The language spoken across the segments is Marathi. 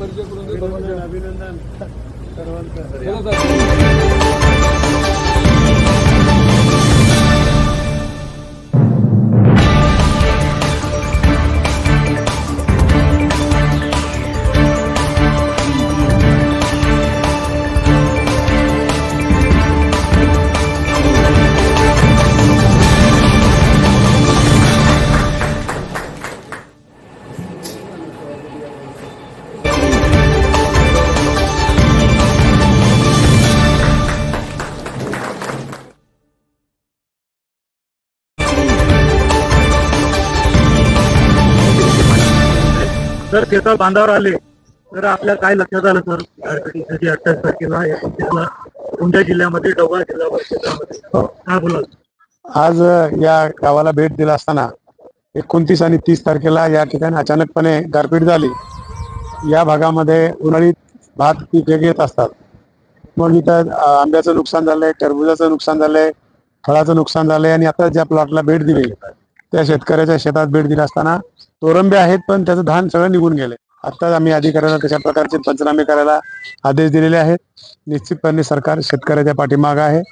परिचय करून अभिनंदन. सर्वांचा. जर शेतात बांधावर आले तर आपल्या काय लक्षात आलं सर? गारपिटीसाठी अठ्ठावीस तारखेला एकोणतीसला कोणत्या जिल्ह्यामध्ये डोंगरा जिल्हा काय बोलाल? आज या गावाला भेट दिला असताना एकोणतीस आणि तीस तारखेला या ठिकाणी अचानकपणे गारपीट झाली. या भागामध्ये उन्हाळी भात पिके घेत असतात. मग इथं आंब्याचं नुकसान झालंय टरबुजाचं नुकसान झालंय फळाचं नुकसान झालंय आणि आता ज्या प्लॉटला भेट दिली. त्या शेतकऱ्याच्या शेतात भेट दिली असताना तोरंबे आहेत पण त्याचं धान सगळं निघून गेले. आत्ताच आम्ही अधिकाऱ्यांना तशा प्रकारचे पंचनामे करायला आदेश दिलेले आहेत. निश्चितपणे सरकार शेतकऱ्याच्या पाठीमागं आहे.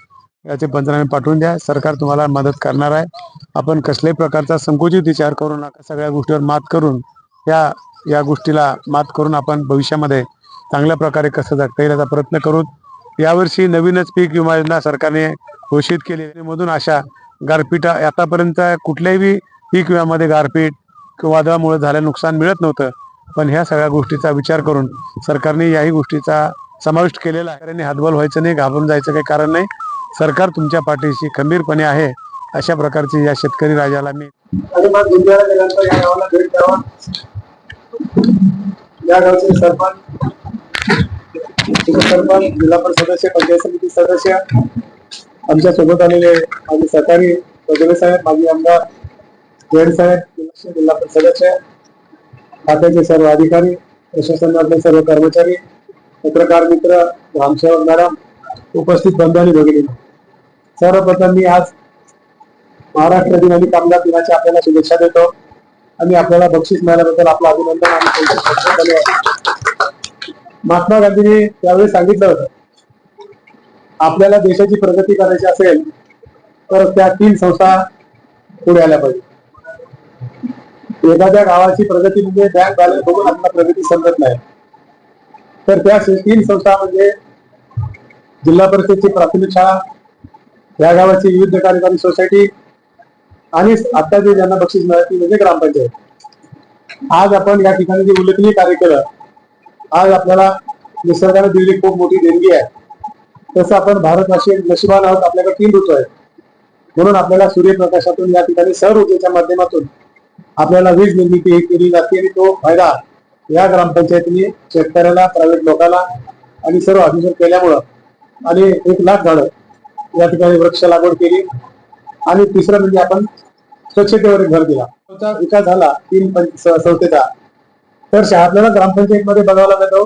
याचे पंचनामे पाठवून द्या. सरकार तुम्हाला मदत करणार आहे. आपण कसल्याही प्रकारचा संकुचित विचार करू नका. सगळ्या गोष्टीवर मात करून या या गोष्टीला मात करून आपण भविष्यामध्ये चांगल्या प्रकारे कसं जगता येईल याचा प्रयत्न करू. यावर्षी नवीनच पीक विमा योजना सरकारने घोषित केली. मधून अशा गारपीटा आतापर्यंत कुठल्याही पीक विम्यामध्ये गारपीट किंवा वादळामुळे झालं नुकसान मिळत नव्हतं. पण ह्या सगळ्या गोष्टीचा विचार करून सरकारने याही गोष्टीचा समाविष्ट केलेला आहे. हातबल व्हायचं नाही घाबरून जायचं काही कारण नाही. सरकार तुमच्या पाठीशी खंबीरपणे आहे. अशा प्रकारची या शेतकरी राजाला मी आणि या गावचे सरपंच जिल्हा परिषद सदस्य पंचायत समिती सदस्य आमच्यासोबत आलेले माझे सहकारी वगैरे साहेब माजी आमदार जैन साहेब जिल्हा सदस्य खात्याचे सर्व अधिकारी प्रशासनातले सर्व कर्मचारी पत्रकार मित्र रामसेवक मॅडम उपस्थित बंधारी आणि भगिनी. सर्वप्रथम मी आज महाराष्ट्र दिन आणि कामगार दिनाच्या आपल्याला शुभेच्छा देतो. आणि आपल्याला बक्षीस मिळाल्याबद्दल आपलं अभिनंदन आणि महात्मा गांधींनी त्यावेळी सांगितलं होतं आपल्याला देशाची प्रगती करायची असेल तर त्या तीन संस्था पुढे आल्या पाहिजे. एखाद्या गावाची प्रगती म्हणजे बँक बॅलन्स बघून आपल्याला प्रगती समजत नाही. तर त्या तीन संस्था म्हणजे जिल्हा परिषदची प्राथमिक शाळा या गावाची विविध कार्यकारी सोसायटी आणि आता जे ज्यांना बक्षीस मिळाली म्हणजे ग्रामपंचायत. आज आपण या ठिकाणी जे उल्लेखनीय कार्य केलं आज आपल्याला निसर्गाने दिलेली खूप मोठी देणगी आहे. तसं आपण भारतवासी नशिबान आहोत आपल्याकडे तीन ऋतू आहेत. म्हणून आपल्याला सूर्यप्रकाशातून या ठिकाणी सौर ऊर्जेच्या माध्यमातून आपल्याला वीज निर्मिती ही केली जाते आणि तो फायदा या ग्रामपंचायतीने शेतकऱ्याला प्रायव्हेट लोकांना आणि सर्व अभिषेक केल्यामुळं आणि एक लाख झाडं या ठिकाणी वृक्ष लागवड केली. आणि तिसरं म्हणजे आपण स्वच्छतेवर भर दिला. त्याचा विकास झाला तीन संस्थेचा. तर शा- आपल्याला ग्रामपंचायतमध्ये बघायला जातो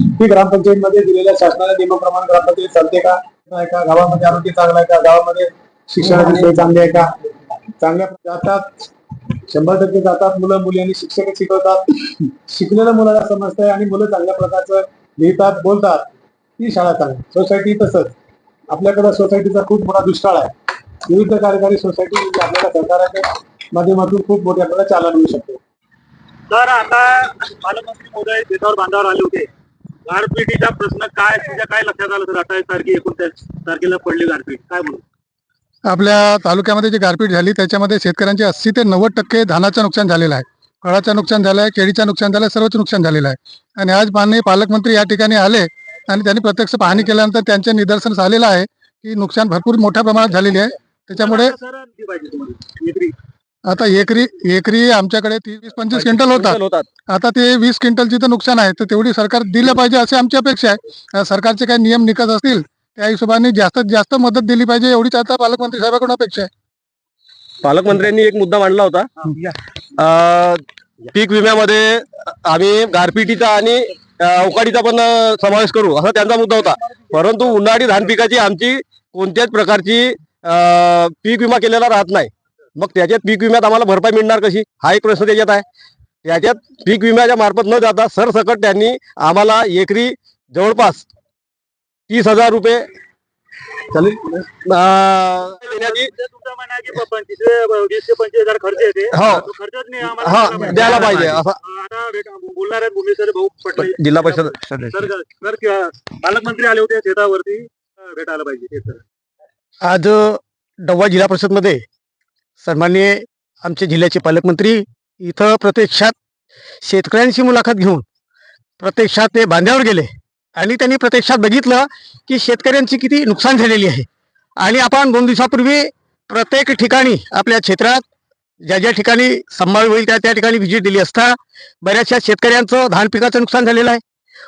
ग्रामपंचायत मध्ये दिलेल्या शासनाच्या नियमाप्रमाणे ग्रामपंचायत चालते का? नाही का? गावामध्ये आरोग्य चांगलं आहे का? गावामध्ये शिक्षणाची सोय चांगली आहे का? चांगल्या जातात. शंभर टक्के जातात मुलं. मुली आणि शिक्षक शिकवतात. शिकलेल्या मुलाला समजतंय आणि मुलं चांगल्या प्रकारचं लिहितात बोलतात. ती शाळा चांगली सोसायटी तसंच. आपल्याकडे सोसायटीचा खूप मोठा दुष्काळ आहे. विविध कार्यकारी सोसायटी म्हणजे आपल्याला सरकारच्या माध्यमातून खूप मोठ्या आपल्याला चालना मिळू शकते. तर आता पालकमंत्री मोदय बांधावर आले होते. गारपिटीचा प्रश्न काय तुझ्या काय लक्षात आलं सर? अठ्ठावीस तारखे एकोणतीस तारखेला पडली गारपीट. काय बोलू? आपल्या तालुक्यामध्ये जी गारपीट झाली त्याच्यामध्ये शेतकऱ्यांचे अस्सी ते नव्वद टक्के धानाचं नुकसान झालेलं आहे. फळाचं नुकसान झालं आहे केळीचं नुकसान झालं आहे सर्वच नुकसान झालेलं आहे. आणि आज माननीय पालकमंत्री या ठिकाणी आले आणि त्यांनी प्रत्यक्ष पाहणी केल्यानंतर त्यांच्या निदर्शनास आलेलं आहे की नुकसान भरपूर मोठ्या प्रमाणात झालेली आहे. त्याच्यामुळे आता एकरी एकरी आमच्याकडे तीस वीस पंचवीस क्विंटल होतात. आता ते वीस क्विंटलची तर नुकसान आहे तर तेवढी सरकार दिलं पाहिजे अशी आमची अपेक्षा आहे. सरकारचे काही नियम निकष असतील त्या हिशोबाने जास्तीत जास्त मदत दिली पाहिजे एवढीच आता पालकमंत्री साहेबांकडून अपेक्षा आहे. पालकमंत्र्यांनी एक मुद्दा मांडला होता. अं, पीक विम्यामध्ये आम्ही गारपिटीचा आणि अं, अवकाळीचा पण अं, समावेश करू असा त्यांचा मुद्दा होता. परंतु उन्हाळी धान पिकाची आमची कोणत्याच प्रकारची अं, पीक विमा केलेला राहत नाही. मग त्याच्यात पीक विम्यात आम्हाला भरपाई मिळणार कशी हा एक प्रश्न त्याच्यात आहे त्याच्यात पीक विम्याच्या मार्फत न जाता सरसकट त्यांनी आम्हाला एकरी जवळपास तीस हजार रुपये हो. द्यायला पाहिजे. जिल्हा परिषद पालकमंत्री आले होते शेतावरती भेटायला पाहिजे. आज डव्वा जिल्हा परिषदमध्ये सन्माननीय आमचे जिल्ह्याचे पालकमंत्री इथं प्रत्यक्षात शेतकऱ्यांची मुलाखत घेऊन प्रत्यक्षात ते बांध्यावर गेले आणि त्यांनी प्रत्यक्षात बघितलं की शेतकऱ्यांची किती नुकसान झालेली आहे. आणि आपण दोन दिवसापूर्वी प्रत्येक ठिकाणी आपल्या क्षेत्रात ज्या ज्या ठिकाणी संभाव्य होईल त्या त्या ठिकाणी व्हिजिट दिली असता बऱ्याचशा शेतकऱ्यांचं धान पिकाचं नुकसान झालेलं आहे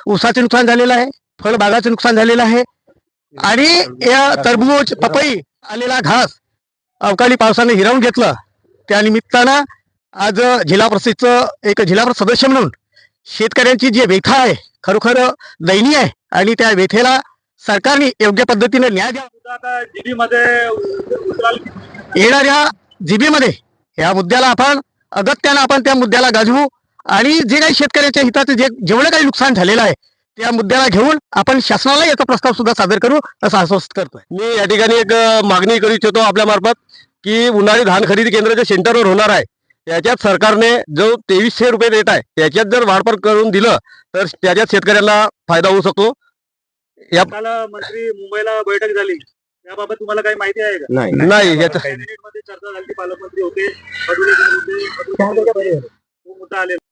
ऊसाचं नुकसान झालेलं आहे फळबागाचं नुकसान झालेलं आहे. आणि या तरबूज पपई आलेला घास अवकाळी पावसाने हिरावून घेतलं. त्या निमित्तानं आज जिल्हा परिषदचं एक जिल्हा परिषद सदस्य म्हणून शेतकऱ्यांची जी व्यथा आहे खरोखर दयनीय आहे आणि त्या व्यथेला सरकारने योग्य पद्धतीने न्याय द्यावा. येणाऱ्या जीबीमध्ये या मुद्द्याला आपण अगत्यानं आपण त्या मुद्द्याला गाजवू आणि जे काही शेतकऱ्याच्या हिताचं जे जेवढं काही नुकसान झालेलं आहे त्या मुद्द्याला घेऊन आपण शासनाला याचा प्रस्ताव सुद्धा सादर करू असं आश्वस्त करतोय. मी या ठिकाणी एक मागणी करू इच्छितो आपल्या मार्फत की उन्हाळी धान खरेदी केंद्र जे सेंटरवर होणार आहे. त्याच्यात सरकारने जो तेवीसशे रुपये रेट आहे त्याच्यात जर वाढपण करून दिलं तर त्याच्यात शेतकऱ्यांना फायदा होऊ शकतो. या काल मंत्री मुंबईला बैठक झाली. याबाबत तुम्हाला काही माहिती आहे का? नाही. चर्चा झाली पालकमंत्री होते मुद्दा आलेला